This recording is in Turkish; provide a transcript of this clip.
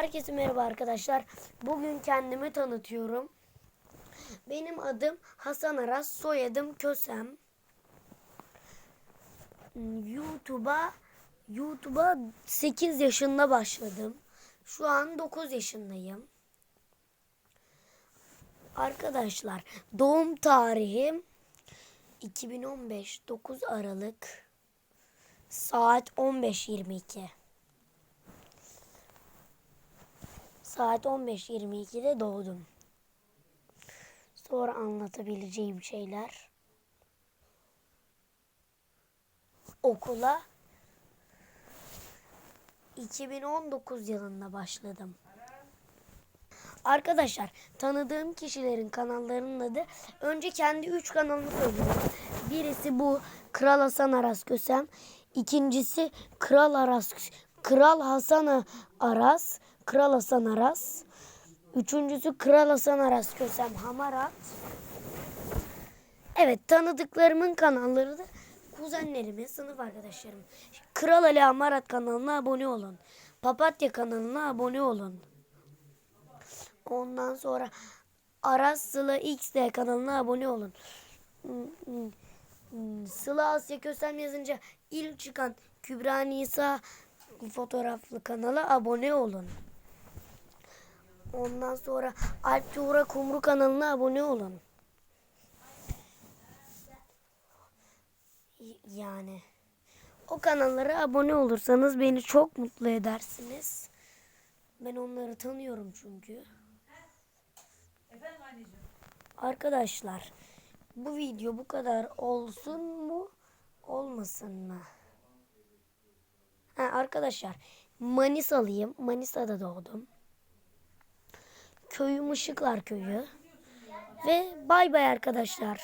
Herkese merhaba arkadaşlar. Bugün kendimi tanıtıyorum. Benim adım Hasan Aras, soyadım Kösem. YouTube'a YouTube'a 8 yaşında başladım. Şu an 9 yaşındayım. Arkadaşlar doğum tarihim 2015 9 Aralık saat 15.22. Saat 15.22'de doğdum. Sonra anlatabileceğim şeyler. Okula 2019 yılında başladım. Arkadaşlar tanıdığım kişilerin kanallarının adı önce kendi 3 kanalımı söylüyorum. Birisi bu Kral Hasan Aras Kösem. İkincisi Kral Aras Kral Hasan Aras Kral Hasan Aras. Üçüncüsü Kral Hasan Aras Kösem Hamarat. Evet tanıdıklarımın kanalları da kuzenlerimin, sınıf arkadaşlarım. Kral Ali Hamarat kanalına abone olun. Papatya kanalına abone olun. Ondan sonra Aras Sıla XD kanalına abone olun. Sıla Asya Kösem yazınca ilk çıkan Kübra Nisa fotoğraflı kanala abone olun. Ondan sonra Alp Tuğra Kumru kanalına abone olun. Yani o kanallara abone olursanız beni çok mutlu edersiniz. Ben onları tanıyorum çünkü. Efendim anneciğim. Arkadaşlar bu video bu kadar olsun mu olmasın mı? Ha, arkadaşlar Manisalıyım. Manisa'da doğdum. Köyüm Işıklar Köyü. Ve bay bay arkadaşlar.